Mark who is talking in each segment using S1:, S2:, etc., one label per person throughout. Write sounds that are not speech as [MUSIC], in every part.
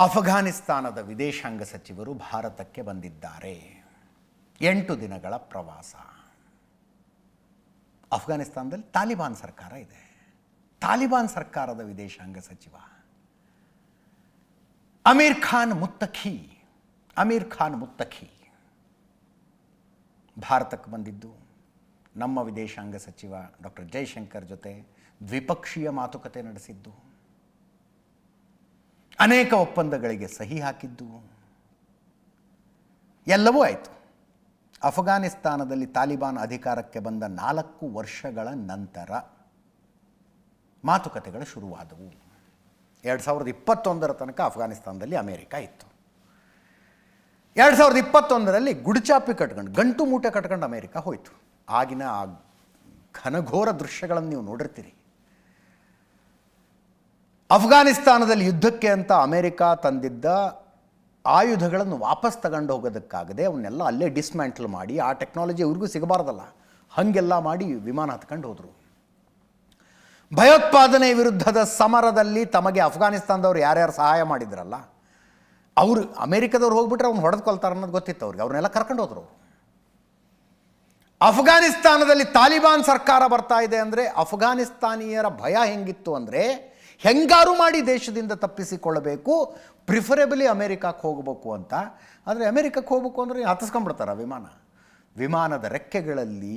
S1: ಅಫಘಾನಿಸ್ತಾನದ ವಿದೇಶಾಂಗ ಸಚಿವರು ಭಾರತಕ್ಕೆ ಬಂದಿದ್ದಾರೆ. ಎಂಟು ದಿನಗಳ ಪ್ರವಾಸ. ಅಫ್ಘಾನಿಸ್ತಾನದಲ್ಲಿ ತಾಲಿಬಾನ್ ಸರ್ಕಾರ ಇದೆ. ತಾಲಿಬಾನ್ ಸರ್ಕಾರದ ವಿದೇಶಾಂಗ ಸಚಿವ. ಅಮೀರ್ ಖಾನ್ ಮುತ್ತಖಿ. ಅಮೀರ್ ಖಾನ್ ಮುತ್ತಖಿ. ಭಾರತಕ್ಕೆ ಬಂದಿದ್ದು ನಮ್ಮ ವಿದೇಶಾಂಗ ಸಚಿವ ಡಾಕ್ಟರ್ ಜೈಶಂಕರ್ ಜೊತೆ ದ್ವಿಪಕ್ಷೀಯ ಮಾತುಕತೆ ನಡೆಸಿದ್ದು. ಅನೇಕ ಒಪ್ಪಂದಗಳಿಗೆ ಸಹಿ ಹಾಕಿದ್ದು. ಎಲ್ಲವೂ ಆಯಿತು. ಅಫ್ಘಾನಿಸ್ತಾನದಲ್ಲಿ ತಾಲಿಬಾನ್ ಅಧಿಕಾರಕ್ಕೆ ಬಂದ ನಾಲ್ಕು ವರ್ಷಗಳ ನಂತರ ಮಾತುಕತೆಗಳು ಶುರುವಾದವು. ಎರಡು ಸಾವಿರದ ಇಪ್ಪತ್ತೊಂದರ ತನಕ ಅಫ್ಘಾನಿಸ್ತಾನದಲ್ಲಿ ಅಮೇರಿಕ ಇತ್ತು. ಎರಡು ಸಾವಿರದ ಇಪ್ಪತ್ತೊಂದರಲ್ಲಿ ಗುಡ್ಚಾಪಿ ಕಟ್ಕೊಂಡು, ಗಂಟು ಮೂಟೆ ಕಟ್ಕೊಂಡು ಅಮೇರಿಕ ಹೋಯಿತು. ಆಗಿನ ಆ ಘನಘೋರ ದೃಶ್ಯಗಳನ್ನು ನೀವು ನೋಡಿರ್ತೀರಿ. ಅಫ್ಘಾನಿಸ್ತಾನದಲ್ಲಿ ಯುದ್ಧಕ್ಕೆ ಅಂತ ಅಮೇರಿಕಾ ತಂದಿದ್ದ ಆಯುಧಗಳನ್ನು ವಾಪಸ್ ತಗೊಂಡು ಹೋಗೋದಕ್ಕಾಗದೆ ಅವನ್ನೆಲ್ಲ ಅಲ್ಲೇ ಡಿಸ್ಮ್ಯಾಂಟಲ್ ಮಾಡಿ, ಆ ಟೆಕ್ನಾಲಜಿ ಅವ್ರಿಗೂ ಸಿಗಬಾರ್ದಲ್ಲ. ಹಾಗೆಲ್ಲ ಮಾಡಿ ವಿಮಾನ ಹತ್ಕೊಂಡು ಹೋದರು. ಭಯೋತ್ಪಾದನೆ ವಿರುದ್ಧದ ಸಮರದಲ್ಲಿ ತಮಗೆ ಅಫ್ಘಾನಿಸ್ತಾನದವ್ರು ಯಾರ್ಯಾರು ಸಹಾಯ ಮಾಡಿದ್ರಲ್ಲ, ಅವರು ಅಮೇರಿಕದವ್ರು ಹೋಗ್ಬಿಟ್ರೆ ಅವ್ನು ಹೊಡೆದುಕೊಳ್ತಾರೆ ಅನ್ನೋದು ಗೊತ್ತಿತ್ತು ಅವ್ರಿಗೆ. ಅವ್ರನ್ನೆಲ್ಲ ಕರ್ಕೊಂಡು ಹೋದರು ಅಫ್ಘಾನಿಸ್ತಾನದಲ್ಲಿ ತಾಲಿಬಾನ್ ಸರ್ಕಾರ ಬರ್ತಾ ಇದೆ ಅಂದರೆ ಅಫ್ಘಾನಿಸ್ತಾನಿಯರ ಭಯ ಹೆಂಗಿತ್ತು ಅಂದರೆ ಹೆಂಗಾರು ಮಾಡಿ ದೇಶದಿಂದ ತಪ್ಪಿಸಿಕೊಳ್ಳಬೇಕು? ಪ್ರಿಫರೇಬಲಿ ಅಮೇರಿಕಾಕ್ಕೆ ಹೋಗಬೇಕು ಅಂತ. ಆದರೆ ಅಮೇರಿಕಕ್ಕೆ ಹೋಗಬೇಕು ಅಂದರೆ ಹತ್ತಿಸ್ಕೊಂಡ್ಬಿಡ್ತಾರೆ ವಿಮಾನ. ವಿಮಾನದ ರೆಕ್ಕೆಗಳಲ್ಲಿ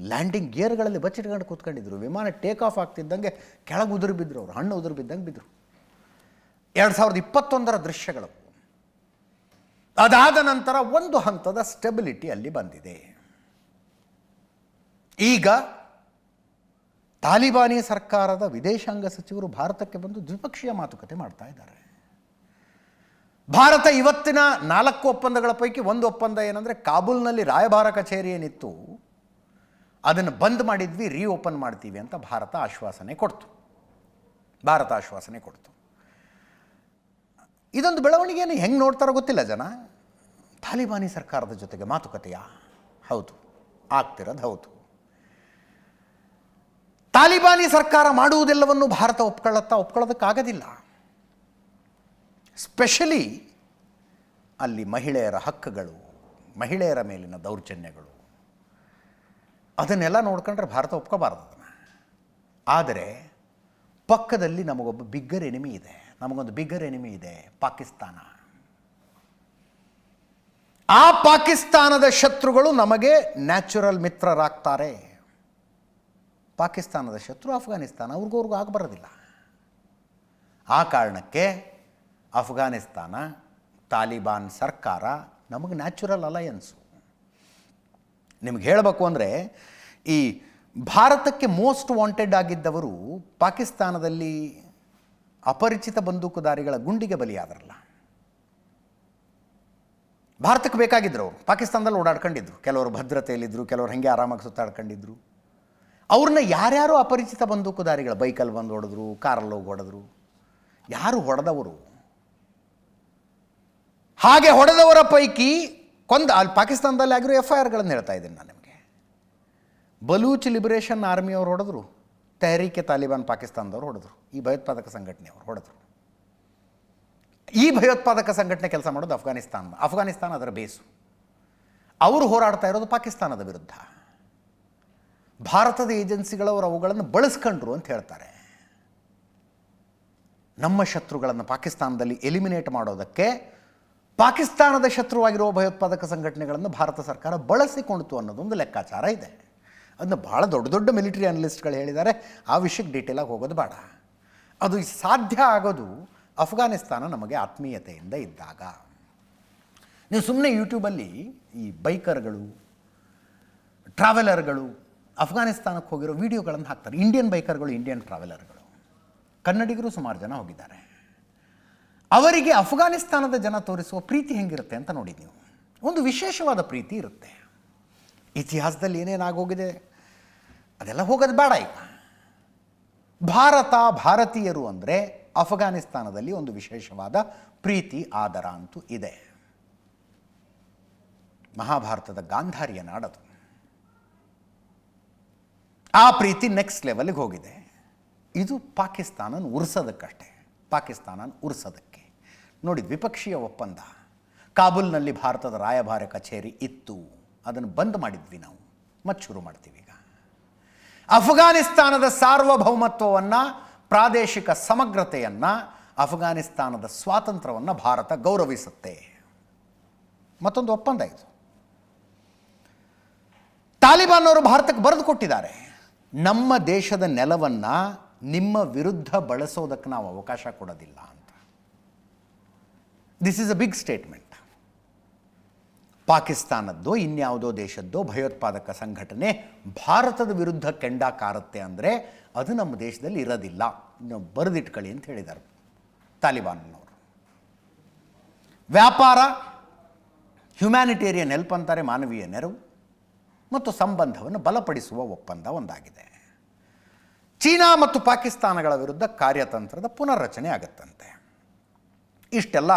S1: ಲ್ಯಾಂಡಿಂಗ್ ಗೇರ್ಗಳಲ್ಲಿ ಬಚ್ಚಿಟ್ಕೊಂಡು ಕೂತ್ಕೊಂಡಿದ್ರು. ವಿಮಾನ ಟೇಕ್ ಆಫ್ ಆಗ್ತಿದ್ದಂಗೆ ಕೆಳಗೆ ಉದುರು ಬಿದ್ದರು ಅವರು, ಹಣ್ಣು ಉದುರು ಬಿದ್ದಂಗೆ ಬಿದ್ದರು ಎರಡು ಸಾವಿರದ ಇಪ್ಪತ್ತೊಂದರ ದೃಶ್ಯಗಳು. ಅದಾದ ನಂತರ ಒಂದು ಹಂತದ ಸ್ಟೆಬಿಲಿಟಿ ಅಲ್ಲಿ ಬಂದಿದೆ. ಈಗ ತಾಲಿಬಾನಿ ಸರ್ಕಾರದ ವಿದೇಶಾಂಗ ಸಚಿವರು ಭಾರತಕ್ಕೆ ಬಂದು ದ್ವಿಪಕ್ಷೀಯ ಮಾತುಕತೆ ಮಾಡ್ತಾ ಇದ್ದಾರೆ. ಭಾರತ ಇವತ್ತಿನ ನಾಲ್ಕು ಒಪ್ಪಂದಗಳ ಪೈಕಿ ಒಂದು ಒಪ್ಪಂದ ಏನಂದರೆ ಕಾಬೂಲ್ನಲ್ಲಿ ರಾಯಭಾರ ಕಚೇರಿ ಏನಿತ್ತು, ಅದನ್ನು ಬಂದ್ ಮಾಡಿದ್ವಿ, ರೀಓಪನ್ ಮಾಡ್ತೀವಿ ಅಂತ ಭಾರತ ಆಶ್ವಾಸನೆ ಕೊಡ್ತು. ಭಾರತ ಆಶ್ವಾಸನೆ ಕೊಡ್ತು. ಇದೊಂದು ಬೆಳವಣಿಗೆಯನ್ನು ಹೆಂಗೆ ನೋಡ್ತಾರೋ ಗೊತ್ತಿಲ್ಲ ಜನ. ತಾಲಿಬಾನಿ ಸರ್ಕಾರದ ಜೊತೆಗೆ ಮಾತುಕತೆಯಾ? ಹೌದು, ಆಗ್ತಿರೋದು ಹೌದು. ತಾಲಿಬಾನಿ ಸರ್ಕಾರ ಮಾಡುವುದೆಲ್ಲವನ್ನು ಭಾರತ ಒಪ್ಕೊಳ್ಳುತ್ತಾ ಒಪ್ಕೊಳ್ಳೋದಕ್ಕಾಗೋದಿಲ್ಲ. ಸ್ಪೆಷಲಿ ಅಲ್ಲಿ ಮಹಿಳೆಯರ ಹಕ್ಕುಗಳು, ಮಹಿಳೆಯರ ಮೇಲಿನ ದೌರ್ಜನ್ಯಗಳು. ಅದನ್ನೆಲ್ಲ ನೋಡ್ಕೊಂಡ್ರೆ ಭಾರತ ಒಪ್ಕೋಬಾರ್ದು ಅದನ್ನು. ಆದರೆ ಪಕ್ಕದಲ್ಲಿ ನಮಗೊಬ್ಬ ಬಿಗ್ಗರ್ ಎನಿಮಿ ಇದೆ. ನಮಗೊಂದು ಬಿಗ್ಗರ್ ಎನಿಮಿ ಇದೆ, ಪಾಕಿಸ್ತಾನ. ಆ ಪಾಕಿಸ್ತಾನದ ಶತ್ರುಗಳು ನಮಗೆ ನ್ಯಾಚುರಲ್ ಮಿತ್ರರಾಗ್ತಾರೆ. ಪಾಕಿಸ್ತಾನದ ಶತ್ರು ಅಫ್ಘಾನಿಸ್ತಾನ ಅವ್ರಿಗವ್ರಿಗೂ ಆಗಬರೋದಿಲ್ಲ ಆ ಕಾರಣಕ್ಕೆ ಅಫ್ಘಾನಿಸ್ತಾನ ತಾಲಿಬಾನ್ ಸರ್ಕಾರ ನಮಗೆ ನ್ಯಾಚುರಲ್ ಅಲಯನ್ಸು ನಿಮ್ಗೆ ಹೇಳಬೇಕು ಅಂದರೆ, ಈ ಭಾರತಕ್ಕೆ ಮೋಸ್ಟ್ ವಾಂಟೆಡ್ ಆಗಿದ್ದವರು ಪಾಕಿಸ್ತಾನದಲ್ಲಿ ಅಪರಿಚಿತ ಬಂದೂಕುದಾರಿಗಳ ಗುಂಡಿಗೆ ಬಲಿಯಾದ್ರಲ್ಲ. ಭಾರತಕ್ಕೆ ಬೇಕಾಗಿದ್ದರು ಪಾಕಿಸ್ತಾನದಲ್ಲಿ ಓಡಾಡ್ಕೊಂಡಿದ್ರು. ಕೆಲವರು ಭದ್ರತೆಯಲ್ಲಿದ್ದರು ಕೆಲವರು ಹಾಗೆ ಆರಾಮಾಗಿ ಸುತ್ತಾಡ್ಕೊಂಡಿದ್ರು. ಅವ್ರನ್ನ ಯಾರ್ಯಾರು ಅಪರಿಚಿತ ಬಂದೂಕುದಾರಿಗಳು ಬೈಕಲ್ಲಿ ಬಂದು ಹೊಡೆದ್ರು, ಕಾರಲ್ಲಿ ಹೋಗಿ ಹೊಡೆದ್ರು? ಯಾರು ಹೊಡೆದವರು? ಹಾಗೆ ಹೊಡೆದವರ ಪೈಕಿ ಕೊಂದ, ಅಲ್ಲಿ ಪಾಕಿಸ್ತಾನದಲ್ಲಿ ಆಗಿರೋ ಎಫ್ ಐ ಆರ್ಗಳನ್ನು ಹೇಳ್ತಾ ಇದ್ದೀನಿ ನಾನು ನಿಮಗೆ. ಬಲೂಚ್ ಲಿಬರೇಷನ್ ಆರ್ಮಿಯವರು ಹೊಡೆದ್ರು, ತೆಹರೀಕೆ ತಾಲಿಬಾನ್ ಪಾಕಿಸ್ತಾನದವ್ರು ಹೊಡೆದ್ರು, ಈ ಭಯೋತ್ಪಾದಕ ಸಂಘಟನೆಯವರು ಹೊಡೆದ್ರು. ಈ ಭಯೋತ್ಪಾದಕ ಸಂಘಟನೆ ಕೆಲಸ ಮಾಡೋದು ಅಫ್ಘಾನಿಸ್ತಾನ ಅಫ್ಘಾನಿಸ್ತಾನ ಅದರ ಬೇಸು. ಅವರು ಹೋರಾಡ್ತಾ ಇರೋದು ಪಾಕಿಸ್ತಾನದ ವಿರುದ್ಧ. ಭಾರತದ ಏಜೆನ್ಸಿಗಳವರು ಅವುಗಳನ್ನು ಬಳಸ್ಕೊಂಡ್ರು ಅಂತ ಹೇಳ್ತಾರೆ. ನಮ್ಮ ಶತ್ರುಗಳನ್ನು ಪಾಕಿಸ್ತಾನದಲ್ಲಿ ಎಲಿಮಿನೇಟ್ ಮಾಡೋದಕ್ಕೆ ಪಾಕಿಸ್ತಾನದ ಶತ್ರುವಾಗಿರುವ ಭಯೋತ್ಪಾದಕ ಸಂಘಟನೆಗಳನ್ನು ಭಾರತ ಸರ್ಕಾರ ಬಳಸಿಕೊಂಡಿತು ಅನ್ನೋದೊಂದು ಲೆಕ್ಕಾಚಾರ ಇದೆ. ಅದನ್ನು ಭಾಳ ದೊಡ್ಡ ದೊಡ್ಡ ಮಿಲಿಟರಿ ಅನಲಿಸ್ಟ್ಗಳು ಹೇಳಿದ್ದಾರೆ. ಆ ವಿಷಯಕ್ಕೆ ಡೀಟೇಲಾಗಿ ಹೋಗೋದು ಬೇಡ. ಅದು ಸಾಧ್ಯ ಆಗೋದು ಅಫ್ಘಾನಿಸ್ತಾನ ನಮಗೆ ಆತ್ಮೀಯತೆಯಿಂದ ಇದ್ದಾಗ. ನೀವು ಸುಮ್ಮನೆ ಯೂಟ್ಯೂಬಲ್ಲಿ ಈ ಬೈಕರ್ಗಳು ಟ್ರಾವೆಲರ್ಗಳು ಅಫ್ಘಾನಿಸ್ತಾನಕ್ಕೆ ಹೋಗಿರೋ ವಿಡಿಯೋಗಳನ್ನು ಹಾಕ್ತಾರೆ. ಇಂಡಿಯನ್ ಬೈಕರ್ಗಳು ಇಂಡಿಯನ್ ಟ್ರಾವೆಲರ್ಗಳು ಕನ್ನಡಿಗರು ಸುಮಾರು ಜನ ಹೋಗಿದ್ದಾರೆ. ಅವರಿಗೆ ಅಫ್ಘಾನಿಸ್ತಾನದ ಜನ ತೋರಿಸುವ ಪ್ರೀತಿ ಹೆಂಗಿರುತ್ತೆ ಅಂತ ನೋಡಿ ನೀವು. ಒಂದು ವಿಶೇಷವಾದ ಪ್ರೀತಿ ಇರುತ್ತೆ. ಇತಿಹಾಸದಲ್ಲಿ ಏನೇನಾಗೋಗಿದೆ ಅದೆಲ್ಲ ಹೋಗೋದು ಬೇಡ ಈಗ. ಭಾರತ ಭಾರತೀಯರು ಅಂದರೆ ಅಫ್ಘಾನಿಸ್ತಾನದಲ್ಲಿ ಒಂದು ವಿಶೇಷವಾದ ಪ್ರೀತಿ, ಆದರ ಅಂತೂ ಇದೆ. ಮಹಾಭಾರತದ ಗಾಂಧಾರಿಯ ನಾಡದು. ಆ ಪ್ರೀತಿ ನೆಕ್ಸ್ಟ್ ಲೆವೆಲ್ಗೆ ಹೋಗಿದೆ. ಇದು ಪಾಕಿಸ್ತಾನನ ಉರ್ಸೋದಕ್ಕಷ್ಟೇ. ಪಾಕಿಸ್ತಾನ ಉರ್ಸೋದಕ್ಕೆ. ನೋಡಿ ದ್ವಿಪಕ್ಷೀಯ ಒಪ್ಪಂದ. ಕಾಬೂಲ್ನಲ್ಲಿ ಭಾರತದ ರಾಯಭಾರ ಕಚೇರಿ ಇತ್ತು. ಅದನ್ನು ಬಂದ್ ಮಾಡಿದ್ವಿ ನಾವು. ಮತ್ತೆ ಶುರು ಮಾಡ್ತೀವಿ ಈಗ. ಅಫ್ಘಾನಿಸ್ತಾನದ ಸಾರ್ವಭೌಮತ್ವವನ್ನು, ಪ್ರಾದೇಶಿಕ ಸಮಗ್ರತೆಯನ್ನು, ಅಫ್ಘಾನಿಸ್ತಾನದ ಸ್ವಾತಂತ್ರ್ಯವನ್ನು ಭಾರತ ಗೌರವಿಸುತ್ತೆ. ಮತ್ತೊಂದು ಒಪ್ಪಂದ ಇದು. ತಾಲಿಬಾನ್ ಅವರು ಭಾರತಕ್ಕೆ ಬರೆದು ಕೊಟ್ಟಿದ್ದಾರೆ. ನಮ್ಮ ದೇಶದ ನೆಲವನ್ನು ನಿಮ್ಮ ವಿರುದ್ಧ ಬಳಸೋದಕ್ಕೆ ನಾವು ಅವಕಾಶ ಕೊಡೋದಿಲ್ಲ ಅಂತ. This is a big statement ಪಾಕಿಸ್ತಾನದ್ದೋ, ಇನ್ಯಾವುದೋ ದೇಶದ್ದೋ ಭಯೋತ್ಪಾದಕ ಸಂಘಟನೆ ಭಾರತದ ವಿರುದ್ಧ ಕೆಂಡ ಕಾರುತ್ತೆ ಅಂದರೆ ಅದು ನಮ್ಮ ದೇಶದಲ್ಲಿ ಇರೋದಿಲ್ಲ. ಇನ್ನು ಬರೆದಿಟ್ಕೊಳ್ಳಿ ಅಂತ ಹೇಳಿದ್ದಾರೆ ತಾಲಿಬಾನ್ನವರು. ವ್ಯಾಪಾರ ಹ್ಯುಮ್ಯಾನಿಟೇರಿಯನ್ ಹೆಲ್ಪ್ ಅಂತಾರೆ ಮಾನವೀಯ ನೆರವು. ಮತ್ತು ಸಂಬಂಧವನ್ನು ಬಲಪಡಿಸುವ ಒಪ್ಪಂದ ಒಂದಾಗಿದೆ. ಚೀನಾ ಮತ್ತು ಪಾಕಿಸ್ತಾನಗಳ ವಿರುದ್ಧ ಕಾರ್ಯತಂತ್ರದ ಪುನರ್ರಚನೆ ಆಗುತ್ತಂತೆ. ಇಷ್ಟೆಲ್ಲ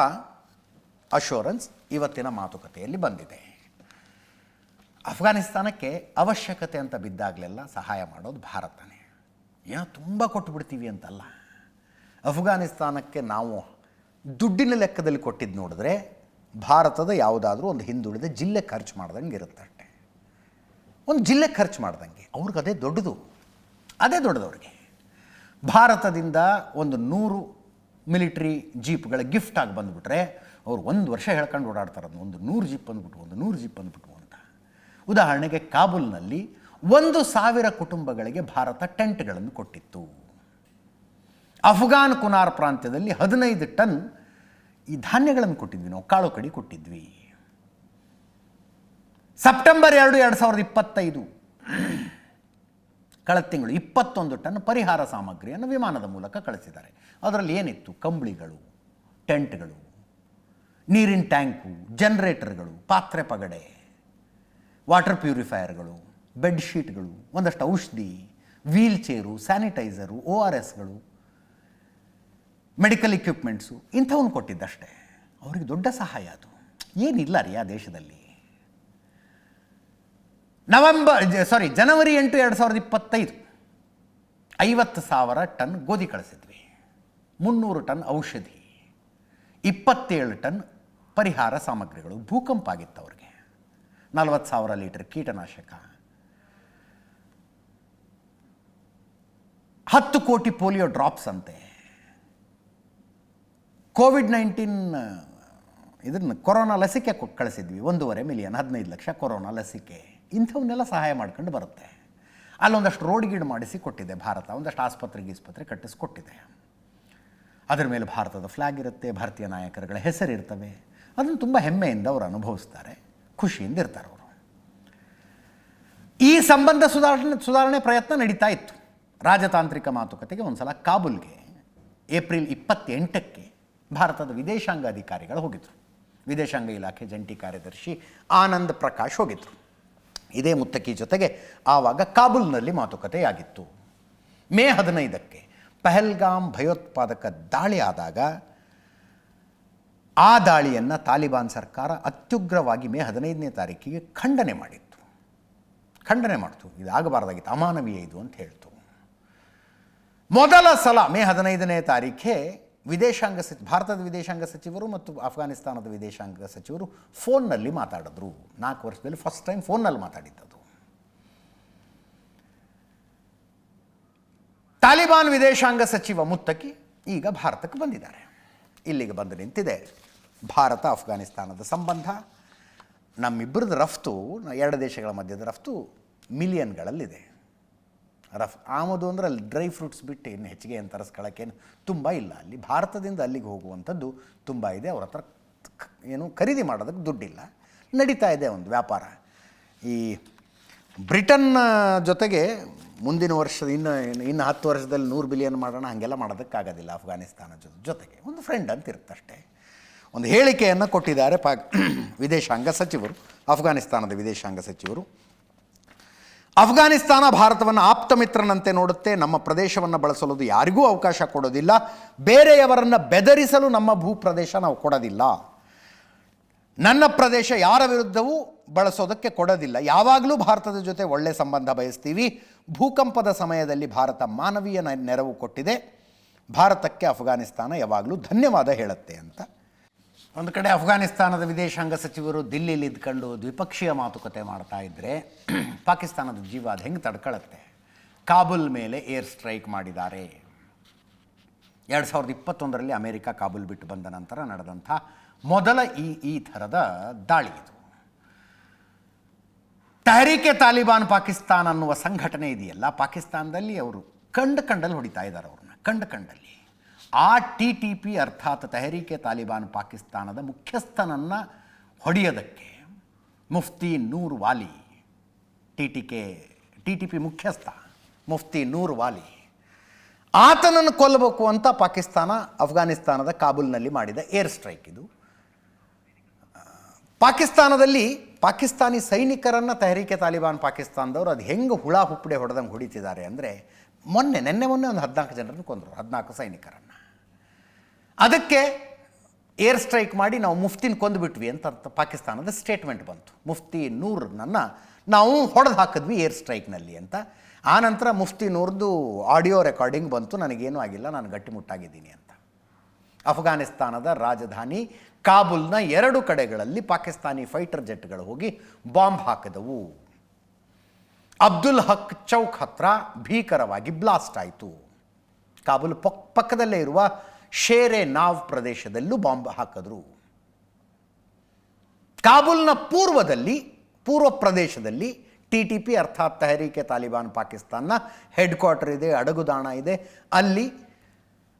S1: ಅಶೋರೆನ್ಸ್ ಇವತ್ತಿನ ಮಾತುಕತೆಯಲ್ಲಿ ಬಂದಿದೆ. ಅಫ್ಘಾನಿಸ್ತಾನಕ್ಕೆ ಅವಶ್ಯಕತೆ ಅಂತ ಬಿದ್ದಾಗಲೆಲ್ಲ ಸಹಾಯ ಮಾಡೋದು ಭಾರತನೇ. ಏನೋ ತುಂಬ ಕೊಟ್ಟು ಬಿಡ್ತೀವಿ ಅಂತಲ್ಲ. ಅಫ್ಘಾನಿಸ್ತಾನಕ್ಕೆ ನಾವು ದುಡ್ಡಿನ ಲೆಕ್ಕದಲ್ಲಿ ಕೊಟ್ಟಿದ್ದು ನೋಡಿದ್ರೆ ಭಾರತದ ಯಾವುದಾದ್ರೂ ಒಂದು ಹಿಂದುಳಿದ ಜಿಲ್ಲೆ ಖರ್ಚು ಮಾಡ್ದಂಗೆ ಇರುತ್ತಷ್ಟೆ ಒಂದು ಜಿಲ್ಲೆ ಖರ್ಚು ಮಾಡ್ದಂಗೆ. ಅವ್ರಿಗೆ ಅದೇ ದೊಡ್ಡದು. ಅದೇ ದೊಡ್ಡದವ್ರಿಗೆ. ಭಾರತದಿಂದ ಒಂದು ನೂರು ಮಿಲಿಟ್ರಿ ಜೀಪ್ಗಳ ಗಿಫ್ಟ್ ಆಗಿ ಬಂದುಬಿಟ್ರೆ ಅವ್ರು ಒಂದು ವರ್ಷ ಹೇಳ್ಕೊಂಡು ಓಡಾಡ್ತಾರೆ ಅದು ಒಂದು ನೂರು ಜೀಪ್ ಅಂದ್ಬಿಟ್ಟು ಒಂದು ನೂರು ಜೀಪ್ ಅಂದ್ಬಿಟ್ಟು ಅಂತ. ಉದಾಹರಣೆಗೆ ಕಾಬೂಲ್ನಲ್ಲಿ ಒಂದು ಸಾವಿರ ಕುಟುಂಬಗಳಿಗೆ ಭಾರತ ಟೆಂಟ್ಗಳನ್ನು ಕೊಟ್ಟಿತ್ತು. ಅಫ್ಘಾನ್ ಕುನಾರ್ ಪ್ರಾಂತ್ಯದಲ್ಲಿ ಹದಿನೈದು ಟನ್ ಈ ಧಾನ್ಯಗಳನ್ನು ಕೊಟ್ಟಿದ್ವಿ ನಾವು, ಕಾಳು ಕಡಿ ಕೊಟ್ಟಿದ್ವಿ. ಸೆಪ್ಟೆಂಬರ್ ಎರಡು ಎರಡು ಸಾವಿರದ ಇಪ್ಪತ್ತೈದು. ಕಳೆದ ತಿಂಗಳು ಇಪ್ಪತ್ತೊಂದು ಟನ್ ಪರಿಹಾರ ಸಾಮಗ್ರಿಯನ್ನು ವಿಮಾನದ ಮೂಲಕ ಕಳಿಸಿದ್ದಾರೆ. ಅದರಲ್ಲಿ ಏನಿತ್ತು? ಕಂಬಳಿಗಳು, ಟೆಂಟ್ಗಳು, ನೀರಿನ ಟ್ಯಾಂಕು, ಜನ್ರೇಟರ್ಗಳು, ಪಾತ್ರೆ ಪಗಡೆ, ವಾಟರ್ ಪ್ಯೂರಿಫೈಯರ್ಗಳು ಬೆಡ್ಶೀಟ್ಗಳು ಒಂದಷ್ಟು ಔಷಧಿ wheel chair sanitiser O R ಎಸ್ಗಳು, ಮೆಡಿಕಲ್ ಇಕ್ವಿಪ್ಮೆಂಟ್ಸು ಇಂಥವನ್ನು ಕೊಟ್ಟಿದ್ದಷ್ಟೇ. ಅವರಿಗೆ ದೊಡ್ಡ ಸಹಾಯ ಅದು. ಏನಿಲ್ಲ ರೀ ಆ ದೇಶದಲ್ಲಿ. ನವೆಂಬರ್ ಸಾರಿ ಜನವರಿ ಎಂಟು ಎರಡು ಸಾವಿರದ ಇಪ್ಪತ್ತೈದು. ಐವತ್ತು ಸಾವಿರ ಟನ್ ಗೋಧಿ ಕಳಿಸಿದ್ವಿ. ಮುನ್ನೂರು ಟನ್ ಔಷಧಿ. ಇಪ್ಪತ್ತೇಳು ಟನ್ ಪರಿಹಾರ ಸಾಮಗ್ರಿಗಳು ಭೂಕಂಪ ಆಗಿತ್ತು ಅವ್ರಿಗೆ. ನಲವತ್ತು ಸಾವಿರ ಲೀಟರ್ ಕೀಟನಾಶಕ. ಹತ್ತು ಕೋಟಿ ಪೋಲಿಯೋ ಡ್ರಾಪ್ಸ್ ಅಂತೆ. ಕೋವಿಡ್ ನೈನ್ಟೀನ್, ಇದನ್ನು ಕೊರೋನಾ ಲಸಿಕೆ ಕಳಿಸಿದ್ವಿ. ಒಂದೂವರೆ ಮಿಲಿಯನ್, ಹದಿನೈದು ಲಕ್ಷ ಕೊರೋನಾ ಲಸಿಕೆ. ಇಂಥವನ್ನೆಲ್ಲ ಸಹಾಯ ಮಾಡ್ಕೊಂಡು ಬರುತ್ತೆ. ಅಲ್ಲೊಂದಷ್ಟು ರೋಡ್ ಗೀಡ್ ಮಾಡಿಸಿ ಕೊಟ್ಟಿದೆ ಭಾರತ, ಒಂದಷ್ಟು ಆಸ್ಪತ್ರೆ ಗೀಸ್ಪತ್ರೆ ಕಟ್ಟಿಸ್ಕೊಟ್ಟಿದೆ. ಅದರ ಮೇಲೆ ಭಾರತದ ಫ್ಲ್ಯಾಗ್ ಇರುತ್ತೆ, ಭಾರತೀಯ ನಾಯಕರುಗಳ ಹೆಸರಿರ್ತವೆ ಅದನ್ನು ತುಂಬ ಹೆಮ್ಮೆಯಿಂದ ಅವರು ಅನುಭವಿಸ್ತಾರೆ, ಖುಷಿಯಿಂದ ಇರ್ತಾರೆ ಅವರು. ಈ ಸಂಬಂಧ ಸುಧಾರಣೆ ಸುಧಾರಣೆ ಪ್ರಯತ್ನ ನಡೀತಾ ಇತ್ತು. ರಾಜತಾಂತ್ರಿಕ ಮಾತುಕತೆಗೆ ಒಂದು ಸಲ ಕಾಬೂಲ್ಗೆ ಏಪ್ರಿಲ್ ಇಪ್ಪತ್ತೆಂಟಕ್ಕೆ ಭಾರತದ ವಿದೇಶಾಂಗ ಅಧಿಕಾರಿಗಳು ಹೋಗಿದ್ದರು ವಿದೇಶಾಂಗ ಇಲಾಖೆ ಜಂಟಿ ಕಾರ್ಯದರ್ಶಿ ಆನಂದ್ ಪ್ರಕಾಶ್ ಹೋಗಿದ್ದರು ಇದೇ ಮುತ್ತಕಿ ಜೊತೆಗೆ ಆವಾಗ ಕಾಬೂಲ್ನಲ್ಲಿ ಮಾತುಕತೆಯಾಗಿತ್ತು. ಮೇ ಹದಿನೈದಕ್ಕೆ ಪಹಲ್ಗಾಮ್ ಭಯೋತ್ಪಾದಕ ದಾಳಿ ಆದಾಗ ಆ ದಾಳಿಯನ್ನು ತಾಲಿಬಾನ್ ಸರ್ಕಾರ ಅತ್ಯುಗ್ರವಾಗಿ ಮೇ ಹದಿನೈದನೇ ತಾರೀಕಿಗೆ ಖಂಡನೆ ಮಾಡಿತ್ತು. ಖಂಡನೆ ಮಾಡ್ತು. ಇದಾಗಬಾರ್ದಾಗಿತ್ತು ಅಮಾನವೀಯ ಇದು ಅಂತ ಹೇಳ್ತು. ಮೊದಲ ಸಲ ಮೇ ಹದಿನೈದನೇ ತಾರೀಖೆ ವಿದೇಶಾಂಗ ಸಚಿ, ಭಾರತದ ವಿದೇಶಾಂಗ ಸಚಿವರು ಮತ್ತು ಅಫ್ಘಾನಿಸ್ತಾನದ ವಿದೇಶಾಂಗ ಸಚಿವರು ಫೋನ್ನಲ್ಲಿ ಮಾತಾಡಿದ್ರು. ನಾಲ್ಕು ವರ್ಷದಲ್ಲಿ ಫಸ್ಟ್ ಟೈಮ್ ಫೋನ್ನಲ್ಲಿ ಮಾತಾಡಿದ್ದದು. ತಾಲಿಬಾನ್ ವಿದೇಶಾಂಗ ಸಚಿವ ಮುತ್ತಕಿ ಈಗ ಭಾರತಕ್ಕೆ ಬಂದಿದ್ದಾರೆ. ಇಲ್ಲಿಗೆ ಬಂದು ನಿಂತಿದೆ. ಭಾರತ ಅಫ್ಘಾನಿಸ್ತಾನದ ಸಂಬಂಧ, ನಮ್ಮಿಬ್ಬರದ್ದು ರಫ್ತು ಎರಡು ದೇಶಗಳ ಮಧ್ಯದ ರಫ್ತು ಮಿಲಿಯನ್ಗಳಲ್ಲಿದೆ. ರಫ್. ಆಮದು ಅಂದರೆ ಅಲ್ಲಿ ಡ್ರೈ ಫ್ರೂಟ್ಸ್ ಬಿಟ್ಟು ಇನ್ನು ಹೆಚ್ಚಿಗೆ ಏನು ತರಿಸ್ಕೊಳ್ಳೋಕ್ಕೇನು ತುಂಬ ಇಲ್ಲ. ಅಲ್ಲಿ ಭಾರತದಿಂದ ಅಲ್ಲಿಗೆ ಹೋಗುವಂಥದ್ದು ತುಂಬ ಇದೆ. ಅವ್ರ ಹತ್ರ ಏನು ಖರೀದಿ ಮಾಡೋದಕ್ಕೆ ದುಡ್ಡಿಲ್ಲ. ನಡೀತಾ ಇದೆ ಒಂದು ವ್ಯಾಪಾರ. ಈ ಬ್ರಿಟನ್ ಜೊತೆಗೆ ಮುಂದಿನ ವರ್ಷದ ಇನ್ನು ಇನ್ನು ಹತ್ತು ವರ್ಷದಲ್ಲಿ ನೂರು ಬಿಲಿಯನ್ ಮಾಡೋಣ, ಹಾಗೆಲ್ಲ ಮಾಡೋದಕ್ಕಾಗೋದಿಲ್ಲ ಅಫ್ಘಾನಿಸ್ತಾನ ಜೊತೆ ಜೊತೆಗೆ. ಒಂದು ಫ್ರೆಂಡ್ ಅಂತ ಇರುತ್ತಷ್ಟೇ ಒಂದು ಹೇಳಿಕೆಯನ್ನು ಕೊಟ್ಟಿದ್ದಾರೆ ಪಾಕ್ [CLEARS THROAT] ವಿದೇಶಾಂಗ ಸಚಿವರು ಅಫ್ಘಾನಿಸ್ತಾನದ ವಿದೇಶಾಂಗ ಸಚಿವರು. ಅಫ್ಘಾನಿಸ್ತಾನ ಭಾರತವನ್ನು ಆಪ್ತ ಮಿತ್ರನಂತೆ ನೋಡುತ್ತೆ. ನಮ್ಮ ಪ್ರದೇಶವನ್ನು ಬಳಸಲು ಯಾರಿಗೂ ಅವಕಾಶ ಕೊಡೋದಿಲ್ಲ. ಬೇರೆಯವರನ್ನು ಬೆದರಿಸಲು ನಮ್ಮ ಭೂ ಪ್ರದೇಶ ನಾವು ಕೊಡೋದಿಲ್ಲ. ನನ್ನ ಪ್ರದೇಶ ಯಾರ ವಿರುದ್ಧವೂ ಬಳಸೋದಕ್ಕೆ ಕೊಡೋದಿಲ್ಲ. ಯಾವಾಗಲೂ ಭಾರತದ ಜೊತೆ ಒಳ್ಳೆಯ ಸಂಬಂಧ ಬಯಸ್ತೀವಿ. ಭೂಕಂಪದ ಸಮಯದಲ್ಲಿ ಭಾರತ ಮಾನವೀಯ ನೆರವು ಕೊಟ್ಟಿದೆ. ಭಾರತಕ್ಕೆ ಅಫ್ಘಾನಿಸ್ತಾನ ಯಾವಾಗಲೂ ಧನ್ಯವಾದ ಹೇಳುತ್ತೆ ಅಂತ. ಒಂದು ಕಡೆ ಅಫ್ಘಾನಿಸ್ತಾನದ ವಿದೇಶಾಂಗ ಸಚಿವರು ದಿಲ್ಲಿಯಲ್ಲಿ ಇದ್ಕೊಂಡು ದ್ವಿಪಕ್ಷೀಯ ಮಾತುಕತೆ ಮಾಡ್ತಾ ಇದ್ದರೆ [CLEARS THROAT] ಪಾಕಿಸ್ತಾನದ ಜೀವ ಅದು ಹೆಂಗೆ ತಡ್ಕೊಳ್ಳುತ್ತೆ ಕಾಬುಲ್ ಮೇಲೆ ಏರ್ ಸ್ಟ್ರೈಕ್ ಮಾಡಿದ್ದಾರೆ. ಎರಡು ಸಾವಿರದ ಇಪ್ಪತ್ತೊಂದರಲ್ಲಿ ಅಮೆರಿಕ ಕಾಬುಲ್ ಬಿಟ್ಟು ಬಂದ ನಂತರ ನಡೆದಂಥ ಮೊದಲ ಈ ಈ ಥರದ ದಾಳಿ ಇದು. ತಹರೀಕೆ ತಾಲಿಬಾನ್ ಪಾಕಿಸ್ತಾನ ಅನ್ನುವ ಸಂಘಟನೆ ಇದೆಯಲ್ಲ, ಪಾಕಿಸ್ತಾನದಲ್ಲಿ ಅವರು ಕಂಡು ಕಂಡಲ್ಲಿ ಹೊಡಿತಾ ಇದ್ದಾರೆ ಅವ್ರನ್ನ, ಕಂಡು ಕಂಡಲ್ಲಿ. ಆ ಟಿ ಟಿ ಪಿ ಅರ್ಥಾತ್ ತೆಹರೀಕೆ ತಾಲಿಬಾನ್ ಪಾಕಿಸ್ತಾನದ ಮುಖ್ಯಸ್ಥನನ್ನು ಹೊಡೆಯೋದಕ್ಕೆ Mufti Noor Wali, T T K, T T P ಮುಖ್ಯಸ್ಥ ಮುಫ್ತಿ ನೂರ್ ವಾಲಿ, ಆತನನ್ನು ಕೊಲ್ಲಬೇಕು ಅಂತ ಪಾಕಿಸ್ತಾನ ಅಫ್ಘಾನಿಸ್ತಾನದ ಕಾಬೂಲ್ನಲ್ಲಿ ಮಾಡಿದ ಏರ್ ಸ್ಟ್ರೈಕ್ ಇದು. ಪಾಕಿಸ್ತಾನದಲ್ಲಿ ಪಾಕಿಸ್ತಾನಿ ಸೈನಿಕರನ್ನು ತೆಹರೀಕೆ ತಾಲಿಬಾನ್ ಪಾಕಿಸ್ತಾನದವರು ಅದು ಹೆಂಗೆ ಹುಳ ಹುಪ್ಪಡೆ ಹೊಡೆದಂಗೆ ಹೊಡಿತಿದ್ದಾರೆ ಅಂದರೆ ಮೊನ್ನೆ, ನಿನ್ನೆ ಮೊನ್ನೆ ಒಂದು ಹದಿನಾಲ್ಕು ಜನರನ್ನು ಕೊಂದರು, ಹದಿನಾಲ್ಕು ಸೈನಿಕರನ್ನು. ಅದಕ್ಕೆ ಏರ್ ಸ್ಟ್ರೈಕ್ ಮಾಡಿ ನಾವು ಮುಫ್ತಿನ ಕೊಂದುಬಿಟ್ವಿ ಅಂತ ಪಾಕಿಸ್ತಾನದ ಸ್ಟೇಟ್ಮೆಂಟ್ ಬಂತು. ಮುಫ್ತಿ ನೂರನ್ನು ನಾವು ಹೊಡೆದು ಹಾಕಿದ್ವಿ ಏರ್ ಸ್ಟ್ರೈಕ್ನಲ್ಲಿ ಅಂತ. ಆನಂತರ ಮುಫ್ತಿ ನೂರ್ದು ಆಡಿಯೋ ರೆಕಾರ್ಡಿಂಗ್ ಬಂತು, ನನಗೇನೂ ಆಗಿಲ್ಲ, ನಾನು ಗಟ್ಟಿಮುಟ್ಟಾಗಿದ್ದೀನಿ ಅಂತ. ಅಫ್ಘಾನಿಸ್ತಾನದ ರಾಜಧಾನಿ ಕಾಬುಲ್ನ ಎರಡು ಕಡೆಗಳಲ್ಲಿ ಪಾಕಿಸ್ತಾನಿ ಫೈಟರ್ ಜೆಟ್ಗಳು ಹೋಗಿ ಬಾಂಬ್ ಹಾಕಿದವು. ಅಬ್ದುಲ್ ಹಕ್ ಚೌಕ್ ಹತ್ರ ಭೀಕರವಾಗಿ ಬ್ಲಾಸ್ಟ್ ಆಯಿತು. ಕಾಬೂಲ್ ಪಕ್ ಪಕ್ಕದಲ್ಲೇ ಇರುವ ಶೇರೆ ನಾವ್ ಪ್ರದೇಶದಲ್ಲೂ ಬಾಂಬ್ ಹಾಕಿದ್ರು. ಕಾಬೂಲ್ನ ಪೂರ್ವದಲ್ಲಿ, ಪೂರ್ವ ಪ್ರದೇಶದಲ್ಲಿ ಟಿ ಟಿ ಪಿ ಅರ್ಥಾತ್ ತೆಹರೀಕೆ ತಾಲಿಬಾನ್ ಪಾಕಿಸ್ತಾನ್ನ ಹೆಡ್ ಕ್ವಾರ್ಟರ್ ಇದೆ, ಅಡಗುದಾಣ ಇದೆ. ಅಲ್ಲಿ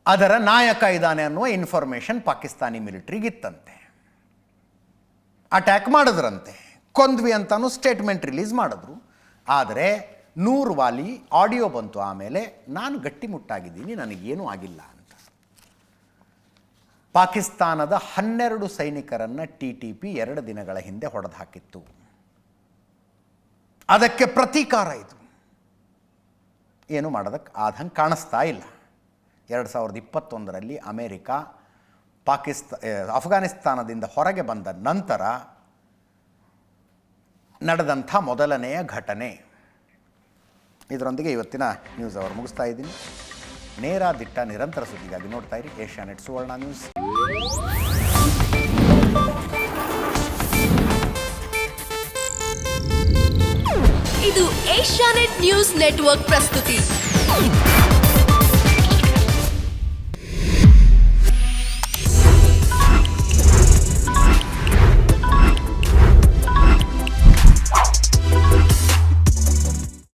S1: ಅದರ ನಾಯಕ ಇದ್ದಾನೆ ಅನ್ನುವ ಇನ್ಫಾರ್ಮೇಷನ್ ಪಾಕಿಸ್ತಾನಿ ಮಿಲಿಟ್ರಿಗಿತ್ತಂತೆ ಅಟ್ಯಾಕ್ ಮಾಡಿದ್ರಂತೆ. ಕೊಂದ್ವಿ ಅಂತಾನು ಸ್ಟೇಟ್ಮೆಂಟ್ ರಿಲೀಸ್ ಮಾಡಿದ್ರು. ಆದರೆ ನೂರು ವಾಲಿ ಆಡಿಯೋ ಬಂತು ಆಮೇಲೆ ನಾನು ಗಟ್ಟಿಮುಟ್ಟಾಗಿದ್ದೀನಿ, ನನಗೇನೂ ಆಗಿಲ್ಲ ಅಂತ. ಪಾಕಿಸ್ತಾನದ ಹನ್ನೆರಡು ಸೈನಿಕರನ್ನು ಟಿ ಟಿ ಪಿ ಎರಡು ದಿನಗಳ ಹಿಂದೆ ಹೊಡೆದು ಹಾಕಿತ್ತು ಅದಕ್ಕೆ ಪ್ರತೀಕಾರ ಇದು. ಏನು ಮಾಡೋದಕ್ಕೆ ಆದಂಗೆ ಕಾಣಿಸ್ತಾ ಇಲ್ಲ. ಎರಡು ಸಾವಿರದ ಇಪ್ಪತ್ತೊಂದರಲ್ಲಿ ಅಮೇರಿಕ ಪಾಕಿಸ್ತಾ ಅಫ್ಘಾನಿಸ್ತಾನದಿಂದ ಹೊರಗೆ ಬಂದ ನಂತರ ನಡೆದಂಥ ಮೊದಲನೆಯ ಘಟನೆ. ಇದರೊಂದಿಗೆ ಇವತ್ತಿನ ನ್ಯೂಸ್ ಅವರು ಮುಗಿಸ್ತಾ ಇದ್ದೀನಿ. ನೇರ ದಿಟ್ಟ ನಿರಂತರ ಸುದ್ದಿಗಾಗಿ ನೋಡ್ತಾ ಇರಿ ಏಷ್ಯಾನೆಟ್ ಸುವರ್ಣ ನ್ಯೂಸ್.
S2: ಇದು ಏಷ್ಯಾನೆಟ್ ನ್ಯೂಸ್ ನೆಟ್ವರ್ಕ್ ಪ್ರಸ್ತುತಿ.